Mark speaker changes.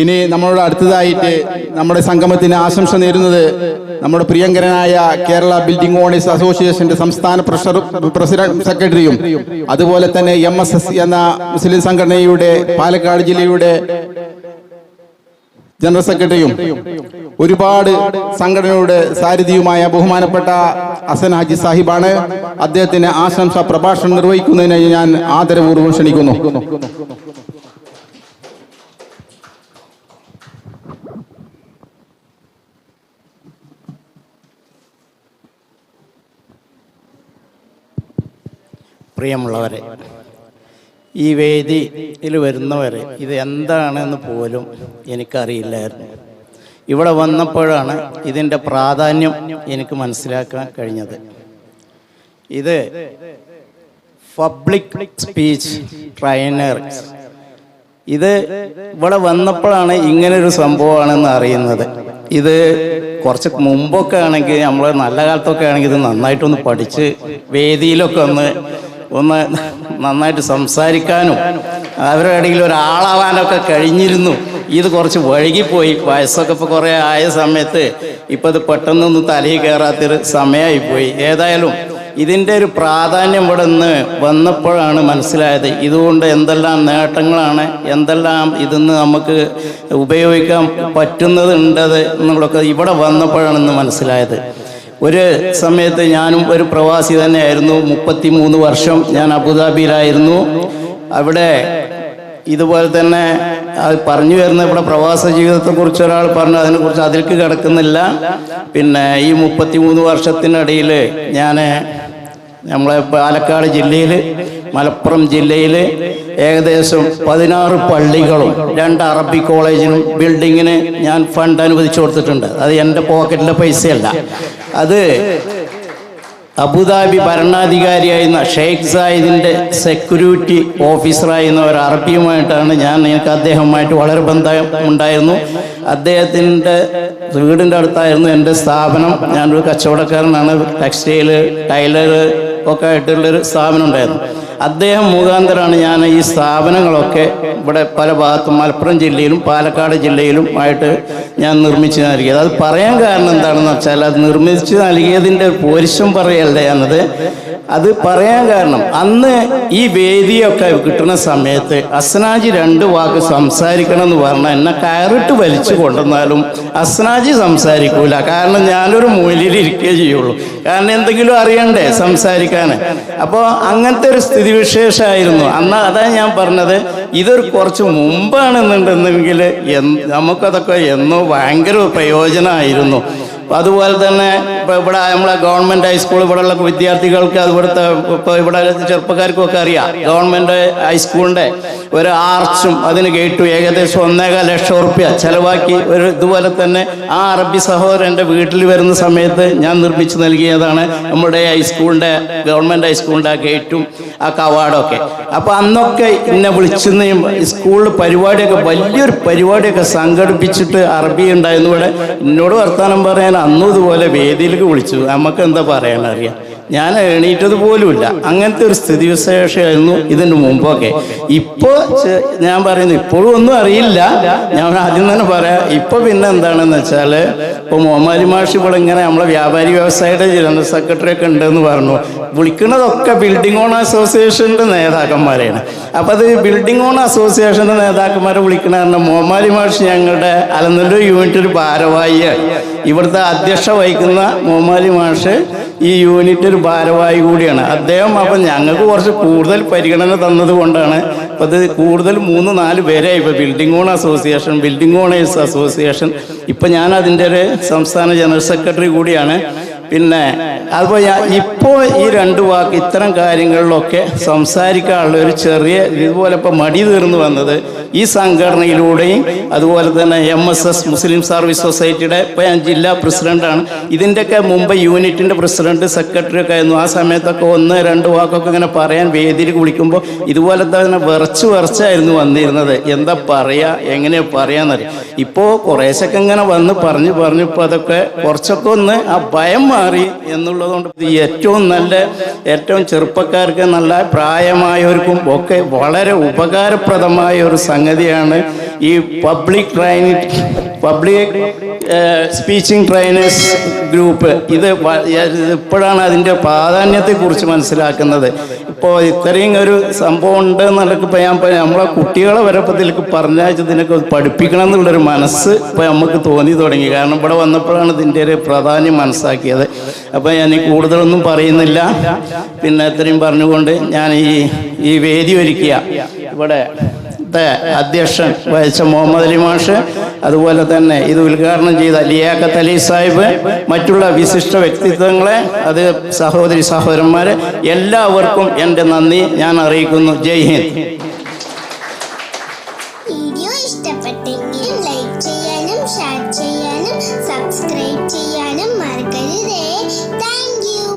Speaker 1: ഇനി നമ്മളോട് അടുത്തതായിട്ട് നമ്മുടെ സംഗമത്തിന് ആശംസ നേരുന്നത് നമ്മുടെ പ്രിയങ്കരനായ കേരള ബിൽഡിംഗ് ഓണേഴ്സ് അസോസിയേഷന്റെ സംസ്ഥാന പ്രസിഡന്റ് സെക്രട്ടറിയും അതുപോലെ തന്നെ എം എസ് എസ് എന്ന മുസ്ലിം സംഘടനയുടെ പാലക്കാട് ജില്ലയുടെ ജനറൽ സെക്രട്ടറിയും ഒരുപാട് സംഘടനയുടെ സാരഥിയുമായ ബഹുമാനപ്പെട്ട അസൻ ഹാജി സാഹിബാണ്. അദ്ദേഹത്തിന് ആശംസ പ്രഭാഷണം നിർവഹിക്കുന്നതിന് ഞാൻ ആദരപൂർവം ക്ഷണിക്കുന്നു.
Speaker 2: പ്രിയമുള്ളവരെ ഈ വേദിയിൽ വരുന്നവരെ ഇത് എന്താണെന്ന് പോലും എനിക്കറിയില്ലായിരുന്നു. ഇവിടെ വന്നപ്പോഴാണ് ഇതിന്റെ പ്രാധാന്യം എനിക്ക് മനസ്സിലാക്കാൻ കഴിഞ്ഞത്. ഇത് പബ്ലിക് സ്പീച്ച് ട്രെയിനർ ഇത് ഇവിടെ വന്നപ്പോഴാണ് ഇങ്ങനെ ഇങ്ങനൊരു സംഭവമാണെന്ന് അറിയുന്നത്. ഇത് കുറച്ച് മുമ്പൊക്കെ ആണെങ്കിൽ നമ്മൾ നല്ല കാലത്തൊക്കെ ആണെങ്കിൽ ഇത് നന്നായിട്ടൊന്ന് പഠിച്ച് വേദിയിലൊക്കെ ഒന്ന് ഒന്ന് നന്നായിട്ട് സംസാരിക്കാനും അവരുടെ ഇടയിൽ ഒരാളാവാനൊക്കെ കഴിഞ്ഞിരുന്നു. ഇത് കുറച്ച് വഴുകിപ്പോയി. വയസ്സൊക്കെ ഇപ്പോൾ കുറേ ആയ സമയത്ത് ഇപ്പോൾ ഇത് പെട്ടെന്നൊന്നും തലയിൽ കയറാത്തൊരു സമയമായിപ്പോയി ഏതായാലും ഇതിന്റെ ഒരു പ്രാധാന്യം ഇവിടെ നിന്ന് വന്നപ്പോഴാണ് മനസ്സിലായത്. ഇതുകൊണ്ട് എന്തെല്ലാം നേട്ടങ്ങളാണ് എന്തെല്ലാം ഇതിന്ന് നമുക്ക് ഉപയോഗിക്കാൻ പറ്റുന്നതുണ്ടത് എന്നുള്ളതൊക്കെ ഇവിടെ വന്നപ്പോഴാണ് ഇന്ന് മനസ്സിലായത്. ഒരു സമയത്ത് ഞാനും ഒരു പ്രവാസി തന്നെയായിരുന്നു. മുപ്പത്തി മൂന്ന് വർഷം ഞാൻ അബുദാബിയിലായിരുന്നു. അവിടെ ഇതുപോലെ തന്നെ പറഞ്ഞു വരുന്ന ഇവിടെ പ്രവാസ ജീവിതത്തെക്കുറിച്ച് ഒരാൾ പറഞ്ഞു. അതിനെക്കുറിച്ച് അതിലേക്ക് കിടക്കുന്നില്ല. പിന്നെ ഈ മുപ്പത്തി മൂന്ന് വർഷത്തിനിടയിൽ ഞാൻ നമ്മളെ പാലക്കാട് ജില്ലയിൽ മലപ്പുറം ജില്ലയിൽ ഏകദേശം പതിനാറ് പള്ളികളും രണ്ട് അറബി കോളേജിനും ബിൽഡിങ്ങിന് ഞാൻ ഫണ്ട് അനുവദിച്ചു കൊടുത്തിട്ടുണ്ട്. അത് എന്റെ പോക്കറ്റിലെ പൈസയല്ല. അത് അബുദാബി ഭരണാധികാരിയായിരുന്ന ഷെയ്ഖ് സായിദിന്റെ സെക്യൂരിറ്റി ഓഫീസറായിരുന്ന ഒരു അറബിയുമായിട്ടാണ് ഞാൻ എനിക്ക് അദ്ദേഹവുമായിട്ട് വളരെ ബന്ധം ഉണ്ടായിരുന്നു. അദ്ദേഹത്തിന്റെ വീടിന്റെ അടുത്തായിരുന്നു എന്റെ സ്ഥാപനം. ഞാനൊരു കച്ചവടക്കാരനാണ്. ടെക്സ്റ്റൈൽ ടൈലർ ഒക്കെ ആയിട്ടുള്ളൊരു സ്ഥാപനം ഉണ്ടായിരുന്നു. അദ്ദേഹം മുഖാന്തരമാണ് ഞാൻ ഈ സ്ഥാപനങ്ങളൊക്കെ ഇവിടെ പല ഭാഗത്തും മലപ്പുറം ജില്ലയിലും പാലക്കാട് ജില്ലയിലും ആയിട്ട് ഞാൻ നിർമ്മിച്ച് നൽകിയത്. അത് പറയാൻ കാരണം എന്താണെന്ന് വെച്ചാൽ അത് നിർമ്മിച്ച് നൽകിയതിന്റെ പോരിശം പറയല്ല ഞാനത് അത് പറയാൻ കാരണം അന്ന് ഈ വേദിയൊക്കെ കിട്ടുന്ന സമയത്ത് അസ്നാജി രണ്ട് വാക്ക് സംസാരിക്കണം എന്ന് പറഞ്ഞാൽ എന്നെ കയറിട്ട് വലിച്ചു കൊണ്ടുവന്നാലും അസ്നാജി സംസാരിക്കൂല. കാരണം ഞാനൊരു മൂലയിൽ ഇരിക്കുകയേ ചെയ്യുള്ളൂ. കാരണം എന്തെങ്കിലും അറിയണ്ടേ സംസാരിക്കാൻ? അപ്പോൾ അങ്ങനത്തെ ഒരു സ്ഥിതിവിശേഷമായിരുന്നു അന്ന് അതാണ് ഞാൻ പറഞ്ഞത് ഇതൊരു കുറച്ച് മുമ്പാണെന്നുണ്ടെന്നെങ്കിൽ നമുക്കതൊക്കെ എന്നോ ഭയങ്കര പ്രയോജനമായിരുന്നു. അതുപോലെ തന്നെ ഇപ്പോൾ ഇവിടെ നമ്മളെ ഗവൺമെന്റ് ഹൈസ്കൂൾ ഇവിടെയുള്ള വിദ്യാർത്ഥികൾക്ക് അതുപോലത്തെ ഇപ്പോൾ ഇവിടെ ചെറുപ്പക്കാർക്കൊക്കെ അറിയാം. ഗവൺമെന്റ് ഹൈസ്കൂളിന്റെ ഒരു ആർച്ചും അതിന് കേട്ടു ഏകദേശം ഒന്നേകാൽ ലക്ഷം റുപ്യ ചിലവാക്കി ഒരു ഇതുപോലെ തന്നെ ആ അറബി സഹോദരൻ എന്റെ വീട്ടിൽ വരുന്ന സമയത്ത് ഞാൻ നിർമ്മിച്ചു നൽകിയതാണ് നമ്മുടെ ഹൈസ്കൂളിന്റെ ഗവൺമെന്റ് ഹൈസ്കൂളിന്റെ ആ ഗേറ്റും ആ കവാടമൊക്കെ അപ്പോൾ അന്നൊക്കെ എന്നെ വിളിച്ചെന്ന് സ്കൂളിൽ പരിപാടിയൊക്കെ വലിയൊരു പരിപാടിയൊക്കെ സംഘടിപ്പിച്ചിട്ട് അറബി ഉണ്ടായിരുന്നു ഇവിടെ. എന്നോട് വർത്തമാനം പറയാൻ അന്നും ഇതുപോലെ വേദിയിലേക്ക് വിളിച്ചു. നമുക്ക് എന്താ പറയാനറിയാം? ഞാൻ എണീറ്റത് പോലുമില്ല. അങ്ങനത്തെ ഒരു സ്ഥിതി വിശേഷമായിരുന്നു ഇതിന് മുമ്പൊക്കെ ഇപ്പോൾ ഞാൻ പറയുന്നു ഇപ്പോഴും ഒന്നും അറിയില്ല. ഞാൻ ആദ്യം തന്നെ പറയാം ഇപ്പൊ പിന്നെ എന്താണെന്ന് വെച്ചാൽ ഇപ്പോൾ മോമാലി മാഷ് ഇവിടെ ഇങ്ങനെ നമ്മളെ വ്യാപാരി വ്യവസായിയുടെ ജനറൽ സെക്രട്ടറി ഒക്കെ ഉണ്ടെന്ന് പറഞ്ഞു. വിളിക്കുന്നതൊക്കെ ബിൽഡിംഗ് ഓൺ അസോസിയേഷന്റെ നേതാക്കന്മാരെയാണ് അപ്പോൾ അത് ബിൽഡിംഗ് ഓൺ അസോസിയേഷന്റെ നേതാക്കന്മാരെ വിളിക്കണ കാരണം മോമാലി മാഷ് ഞങ്ങളുടെ അലനല്ലൂർ യൂണിറ്റ് ഒരു ഭാരവാഹിയാണ്. ഇവിടുത്തെ അധ്യക്ഷ വഹിക്കുന്ന മോമാലി മാഷ് ഈ യൂണിറ്റ് ഒരു ഭാരവാഹി കൂടിയാണ്. അദ്ദേഹം അപ്പം ഞങ്ങൾക്ക് കുറച്ച് കൂടുതൽ പരിഗണന തന്നത് കൊണ്ടാണ്. അപ്പം കൂടുതൽ മൂന്ന് നാല് പേരായി. ഇപ്പോൾ building own association building owners association ഇപ്പം ഞാൻ അതിന്റെ ഒരു സംസ്ഥാന ജനറൽ സെക്രട്ടറി കൂടിയാണ്. പിന്നെ അതുപോലെ ഇപ്പോൾ ഈ രണ്ട് വാക്ക് ഇത്തരം കാര്യങ്ങളിലൊക്കെ സംസാരിക്കാനുള്ള ഒരു ചെറിയ ഇതുപോലെ ഇപ്പം മടി തീർന്നു വന്നത് ഈ സംഘടനയിലൂടെയും അതുപോലെ തന്നെ M S S Muslim service സൊസൈറ്റിയുടെ ഇപ്പം ഞാൻ ജില്ലാ പ്രസിഡന്റാണ്. ഇതിന്റെയൊക്കെ മുമ്പ് യൂണിറ്റിന്റെ പ്രസിഡന്റ് സെക്രട്ടറി ഒക്കെ ആയിരുന്നു. ആ സമയത്തൊക്കെ ഒന്ന് രണ്ട് വാക്കൊക്കെ ഇങ്ങനെ പറയാൻ വേദിയിൽ വിളിക്കുമ്പോൾ ഇതുപോലെ തന്നെ വിറച്ച് വിറച്ചായിരുന്നു വന്നിരുന്നത്. എന്താ പറയുക എങ്ങനെ പറയാന്നറിയാം. ഇപ്പോൾ കുറേശ്ശൊക്കെ ഇങ്ങനെ വന്ന് പറഞ്ഞു പറഞ്ഞു ഇപ്പോൾ അതൊക്കെ കുറച്ചൊക്കെ ഒന്ന് ആ ഭയം മാറി എന്നുള്ളതുകൊണ്ട് ഏറ്റവും നല്ല ഏറ്റവും ചെറുപ്പക്കാർക്ക് നല്ല പ്രായമായവർക്കും ഒക്കെ വളരെ ഉപകാരപ്രദമായ ഒരു സംഗതിയാണ് ഈ public training public speeching trainers group ഇത് ഇപ്പോഴാണ് അതിന്റെ പ്രാധാന്യത്തെക്കുറിച്ച് മനസ്സിലാക്കുന്നത്. ഇപ്പോൾ ഇത്രയും ഒരു സംഭവം ഉണ്ട് എന്നുള്ളതൊക്കെ ഇപ്പോൾ ഞാൻ നമ്മളെ കുട്ടികളെ വരെ ഇപ്പോൾ ഇതിലേക്ക് പറഞ്ഞയച്ച് ഇതിനൊക്കെ പഠിപ്പിക്കണം എന്നുള്ളൊരു മനസ്സ് ഇപ്പൊ നമുക്ക് തോന്നി തുടങ്ങി. കാരണം ഇവിടെ വന്നപ്പോഴാണ് ഇതിന്റെ ഒരു പ്രാധാന്യം മനസ്സാക്കിയത് അപ്പോൾ ഞാൻ കൂടുതലൊന്നും പറയുന്നില്ല. പിന്നെ ഇത്രയും പറഞ്ഞുകൊണ്ട് ഞാൻ ഈ ഈ വേദി ഒരുക്കിയ ഇവിടെ അധ്യക്ഷൻ വഹിച്ച മുഹമ്മദ് അലി മാഷ് അതുപോലെ തന്നെ ഇത് ഉദ്ഘാടനം ചെയ്ത ലിയാഖത്ത് അലി സാഹിബ് മറ്റുള്ള വിശിഷ്ട വ്യക്തിത്വങ്ങളെ അത് സഹോദരി സഹോദരന്മാരെ എല്ലാവർക്കും എന്റെ നന്ദി. ഞാൻ അറിയിക്കുന്നു. ജയ് ഹിന്ദ്.